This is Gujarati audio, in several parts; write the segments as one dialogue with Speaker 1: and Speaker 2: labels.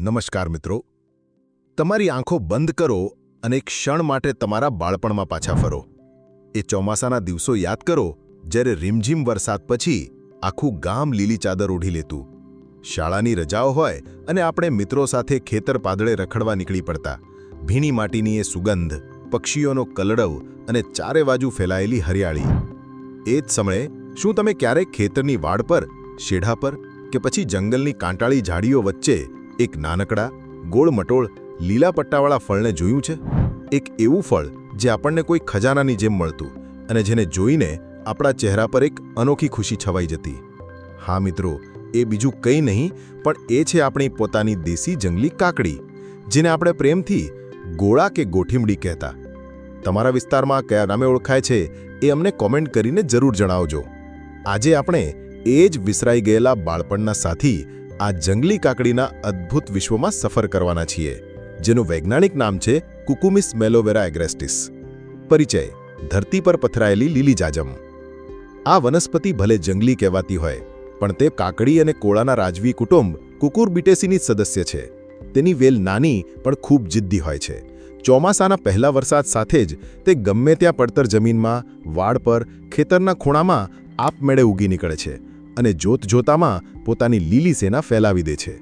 Speaker 1: નમસ્કાર મિત્રો. તમારી આંખો બંધ કરો અને એક ક્ષણ માટે તમારા બાળપણમાં પાછા ફરો. એ ચોમાસાના દિવસો યાદ કરો, જ્યારે રીમઝીમ વરસાદ પછી આખું ગામ લીલી ચાદર ઓઢી લેતું. શાળાની રજાઓ હોય અને આપણે મિત્રો સાથે ખેતર પાદળે રખડવા નીકળી પડતા. ભીની માટીની એ સુગંધ, પક્ષીઓનો કલડવ અને ચારે બાજુ ફેલાયેલી હરિયાળી. એ જ સમયે શું તમે ક્યારેક ખેતરની વાડ પર, શેઢા પર કે પછી જંગલની કાંટાળી ઝાડીઓ વચ્ચે એક નાનકડા ગોળમટોળ લીલા પટ્ટાવાળા ફળને જોયું છે? એક એવું ફળ જે આપણને કોઈ ખજાનાની જેમ મળતું અને જેને જોઈને આપણા ચહેરા પર એક અનોખી ખુશી છવાઈ જતી. હા મિત્રો, એ બીજું કંઈ નહીં, પણ એ છે આપણી પોતાની દેશી જંગલી કાકડી, જેને આપણે પ્રેમથી ગોળા કે ગોઠીમડી કહેતા. તમારા વિસ્તારમાં કયા નામે ઓળખાય છે એ અમને કોમેન્ટ કરીને જરૂર જણાવજો. આજે આપણે એ જ વિસરાઈ ગયેલા બાળપણના સાથી આ જંગલી કાકડીના અદ્ભુત વિશ્વમાં સફર કરવાના છીએ, જેનું વૈજ્ઞાનિક નામ છે કુકુમિસ મેલોવેરા એગ્રેસ્ટિસ. પરિચય, ધરતી પર પથરાયેલી લીલી જાજમ. આ વનસ્પતિ ભલે જંગલી કહેવાતી હોય, પણ તે કાકડી અને કોળાના રાજવી કુટુંબ કુકુરબિટેસીની જ સદસ્ય છે. તેની વેલ નાની પણ ખૂબ જિદ્દી હોય છે. ચોમાસાના પહેલા વરસાદ સાથે જ તે ગમે ત્યાં પડતર જમીનમાં, વાડ પર, ખેતરના ખૂણામાં આપમેળે ઉગી નીકળે છે અને જોત જોતામાં પોતાની લીલી સેના ફેલાવી દે છે.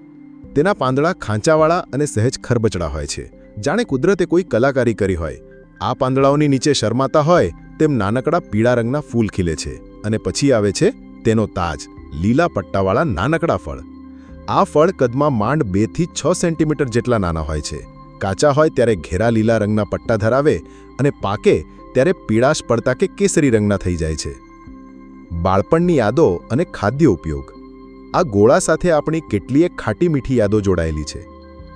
Speaker 1: તેના પાંદડા ખાંચાવાળા અને સહેજ ખરબચડા હોય છે. જાણે કુદરતે કોઈ કલાકારી કરી હોય. આ પાંદડાઓની નીચે શરમાતા હોય તેમ નાનકડા પીળા રંગના ફૂલ ખીલે છે અને પછી આવે છે તેનો તાજ, લીલા પટ્ટાવાળા નાનકડા ફળ. આ ફળ કદમાં માંડ બેથી છ સેન્ટીમીટર જેટલા નાના હોય છે. કાચા હોય ત્યારે ઘેરા લીલા રંગના પટ્ટા ધરાવે અને પાકે ત્યારે પીળાશ પડતા કે કેસરી રંગના થઈ જાય છે. બાળપણની યાદો અને ખાદ્ય ઉપયોગ. આ ગોળા સાથે આપણી કેટલીય ખાટી મીઠી યાદો જોડાયેલી છે.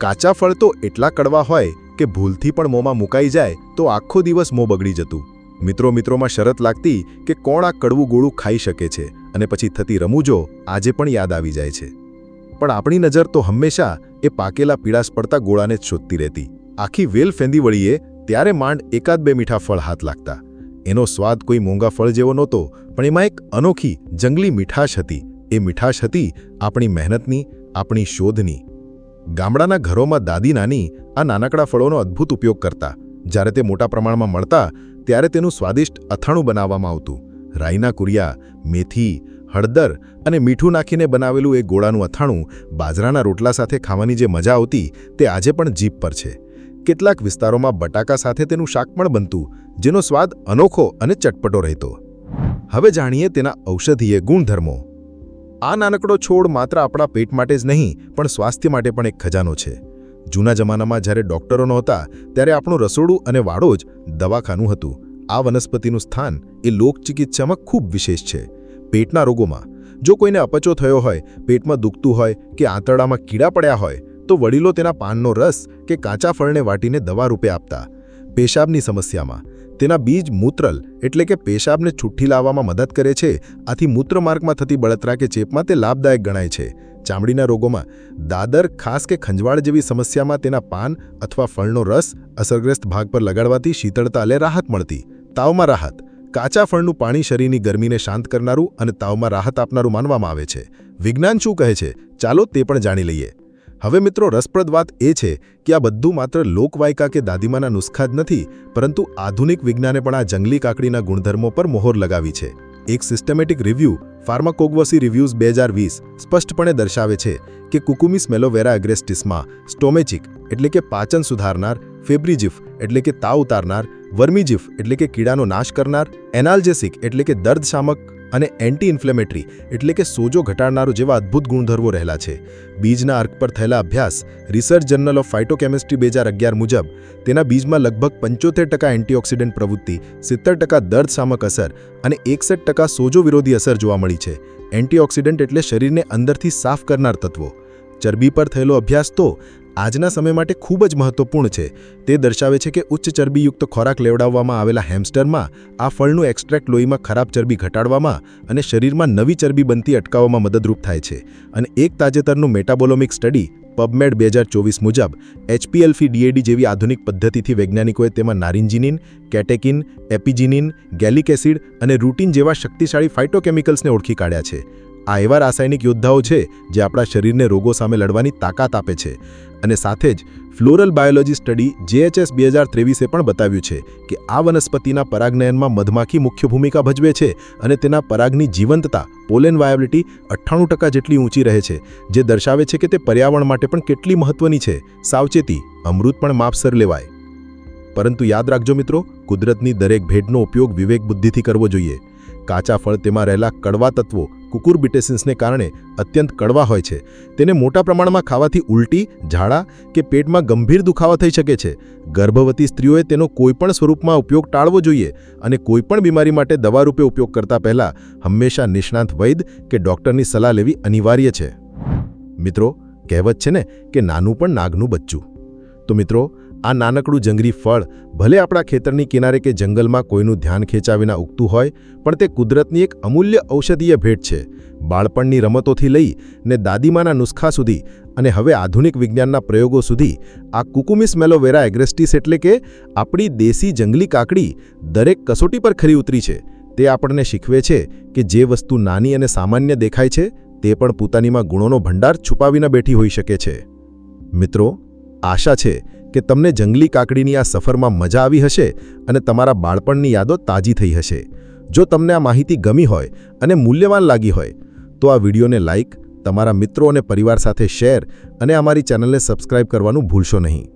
Speaker 1: કાચા ફળ તો એટલા કડવા હોય કે ભૂલથી પણ મોંમાં મુકાઈ જાય તો આખો દિવસ મોં બગડી જતું. મિત્રો મિત્રોમાં શરત લાગતી કે કોણ આ કડવું ગોળું ખાઈ શકે છે અને પછી થતી રમૂજો આજે પણ યાદ આવી જાય છે. પણ આપણી નજર તો હંમેશા એ પાકેલા પીળાશ પડતા ગોળાને જ શોધતી રહેતી. આખી વેલ ફેંદી વળીએ ત્યારે માંડ એકાદ બે મીઠા ફળ હાથ લાગતા. એનો સ્વાદ કોઈ મોંઘા ફળ જેવો નહોતો, પણ એમાં એક અનોખી જંગલી મીઠાશ હતી. એ મીઠાશ હતી આપણી મહેનતની, આપણી શોધની. ગામડાના ઘરોમાં દાદી નાની આ નાનકડા ફળોનો અદ્ભુત ઉપયોગ કરતા. જ્યારે તે મોટા પ્રમાણમાં મળતા, ત્યારે તેનું સ્વાદિષ્ટ અથાણું બનાવવામાં આવતું. રાઈના કુરિયા, મેથી, હળદર અને મીઠું નાખીને બનાવેલું એ ગોળાનું અથાણું બાજરાના રોટલા સાથે ખાવાની જે મજા આવતી, તે આજે પણ જીભ પર છે. કેટલાક વિસ્તારોમાં બટાકા સાથે તેનું શાક પણ બનતું, જેનો સ્વાદ અનોખો અને ચટપટો રહેતો. હવે જાણીએ તેના ઔષધીય ગુણધર્મો. આ નાનકડો છોડ માત્ર આપણા પેટ માટે જ નહીં, પણ સ્વાસ્થ્ય માટે પણ એક ખજાનો છે. જૂના જમાનામાં જ્યારે ડોક્ટરો નહોતા, ત્યારે આપણું રસોડું અને વાડો જ દવાખાનું હતું. આ વનસ્પતિનું સ્થાન એ લોકચિકિત્સામાં ખૂબ વિશેષ છે. પેટના રોગોમાં, જો કોઈને અપચો થયો હોય, પેટમાં દુખતું હોય કે આંતરડામાં કીડા પડ્યા હોય, તો વડીલો તેના પાનનો રસ કે કાચા ફળને વાટીને દવા રૂપે આપતા. પેશાબની સમસ્યામાં તેના બીજ મૂત્રલ, એટલે કે પેશાબને છુઠ્ઠી લાવવામાં મદદ કરે છે. આથી મૂત્રમાર્ગમાં થતી બળતરા કે ચેપમાં તે લાભદાયક ગણાય છે. ચામડીના રોગોમાં દાદર ખાસ કે ખંજવાળ જેવી સમસ્યામાં તેના પાન અથવા ફળનો રસ, અસરગ્રસ્ત ભાગ પર લગાડવાથી શીતળતા લે રાહત મળતી. તાવમાં રાહત. કાચા ફળનું પાણી શરીરની ગરમીને શાંત કરનારું અને તાવમાં રાહત આપનારું માનવામાં આવે છે. વિજ્ઞાન શું કહે છે? ચાલો તે પણ જાણી લઈએ. હવે મિત્રો, રસપ્રદ વાત એ છે કે આ બધું માત્ર લોકવાયકા કે દાદીમાના નુસ્ખા જ નથી, પરંતુ આધુનિક વિજ્ઞાને પણ આ જંગલી કાકડીના ગુણધર્મો પર મોહર લગાવી છે. એક સિસ્ટમેટિક રિવ્યૂ ફાર્માકોગવસી રિવ્યૂઝ બે હજાર વીસ, સ્પષ્ટપણે દર્શાવે છે કે કુકુમિસ મેલોવેરા એગ્રેસ્ટિસમાં સ્ટોમેચિક એટલે કે પાચન સુધારનાર, ફેબ્રિજિફ એટલે કે તાવ ઉતારનાર, વર્મિજિફ એટલે કે કીડાનો નાશ કરનાર, એનાલ્જેસિક એટલે કે દર્દશામક અને એન્ટી ઇન્ફ્લેમેટરી એટલે કે સોજો ઘટાડનારો જેવા અદ્ભુત ગુણધર્મો રહેલા છે. બીજના અર્ક પર થયેલા અભ્યાસ રિસર્ચ જર્નલ ઓફ ફાઇટોકેમિસ્ટ્રી બે હજાર અગિયાર મુજબ, તેના બીજમાં લગભગ પંચોતેર ટકા એન્ટીઓક્સિડન્ટ પ્રવૃત્તિ, સિત્તેર ટકા દર્દ સામક અસર અને એકસઠ ટકા સોજો વિરોધી અસર જોવા મળી છે. એન્ટીઓક્સિડન્ટ એટલે શરીરને અંદરથી સાફ કરનાર તત્વો. ચરબી પર થયેલો અભ્યાસ તો આજના સમય માટે ખૂબ જ મહત્વપૂર્ણ છે. તે દર્શાવે છે કે ઉચ્ચ ચરબીયુક્ત ખોરાક લેવડાવવામાં આવેલા હેમસ્ટરમાં આ ફળનું એક્સ્ટ્રેક્ટ લોહીમાં ખરાબ ચરબી ઘટાડવામાં અને શરીરમાં નવી ચરબી બનતી અટકાવવામાં મદદરૂપ થાય છે. અને એક તાજેતરનું મેટાબોલોમિક સ્ટડી પબમેડ બે હજાર ચોવીસ મુજબ એચપીએલફી ડીએડી જેવી આધુનિક પદ્ધતિથી વૈજ્ઞાનિકોએ તેમાં naringenin, catechin, apigenin, gallic acid અને રૂટીન જેવા શક્તિશાળી ફાઇટોકેમિકલ્સને ઓળખી કાઢ્યા છે. આ એવા રાસાયણિક યોદ્ધાઓ છે જે આપણા શરીરને રોગો સામે લડવાની તાકાત આપે છે. અને સાથે જ ફ્લોરલ બાયોલોજી સ્ટડી જેએચએસ બે હજાર ત્રેવીસે પણ બતાવ્યું છે કે આ વનસ્પતિના પરાગનયનમાં મધમાખી મુખ્ય ભૂમિકા ભજવે છે અને તેના પરાગની જીવંતતા, પોલેન વાયાબિલિટી અઠ્ઠાણું ટકા જેટલી ઊંચી રહે છે, જે દર્શાવે છે કે તે પર્યાવરણ માટે પણ કેટલી મહત્વની છે. સાવચેતી, અમૃત પણ માપસર લેવાય. પરંતુ યાદ રાખજો મિત્રો, કુદરતની દરેક ભેટનો ઉપયોગ વિવેક બુદ્ધિથી કરવો જોઈએ. કાચા ફળ તેમાં રહેલા કડવા તત્વો કુકુરબિટેસિન્સને કારણે અત્યંત કડવા હોય છે. તેને મોટા પ્રમાણમાં ખાવાથી ઉલટી, ઝાડા કે પેટમાં ગંભીર દુખાવા થઈ શકે છે. ગર્ભવતી સ્ત્રીઓએ તેનો કોઈપણ સ્વરૂપમાં ઉપયોગ ટાળવો જોઈએ અને કોઈપણ બીમારી માટે દવા રૂપે ઉપયોગ કરતા પહેલાં હંમેશા નિષ્ણાંત વૈદ કે ડૉક્ટરની સલાહ લેવી અનિવાર્ય છે. મિત્રો, કહેવત છે ને કે નાનું પણ નાગનું બચ્ચું. તો મિત્રો આ નાનકડું જંગલી ફળ ભલે આપણા ખેતરની કિનારે કે જંગલમાં કોઈનું ધ્યાન ખેંચાવીના ઉગતું હોય, પણ તે કુદરતની એક અમૂલ્ય ઔષધીય ભેટ છે. બાળપણની રમતોથી લઈ ને દાદીમાના નુસ્ખા સુધી અને હવે આધુનિક વિજ્ઞાનના પ્રયોગો સુધી આ કુકુમિસ મેલોવેરા એગ્રેસ્ટિસ એટલે કે આપણી દેશી જંગલી કાકડી દરેક કસોટી પર ખરી ઉતરી છે. તે આપણને શીખવે છે કે જે વસ્તુ નાની અને સામાન્ય દેખાય છે, તે પણ પોતાનીમાં ગુણોનો ભંડાર છુપાવીને બેઠી હોઈ શકે છે. મિત્રો, આશા છે કે તમને જંગલી કાકડીની આ સફરમાં મજા આવી હશે અને તમારા બાળપણની યાદો તાજી થઈ હશે. જો તમને આ માહિતી ગમી હોય અને મૂલ્યવાન લાગી હોય, તો આ વિડીયોને લાઇક તમારા મિત્રો અને પરિવાર સાથે શેર અને અમારી ચેનલને સબસ્ક્રાઇબ કરવાનું ભૂલશો નહીં.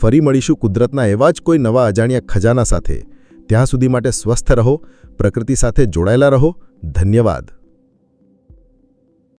Speaker 1: ફરી મળીશું કુદરતના એવા જ કોઈ નવા અજાણ્યા ખજાના સાથે. ત્યાં સુધી માટે સ્વસ્થ રહો, પ્રકૃતિ સાથે જોડાયેલા રહો. ધન્યવાદ.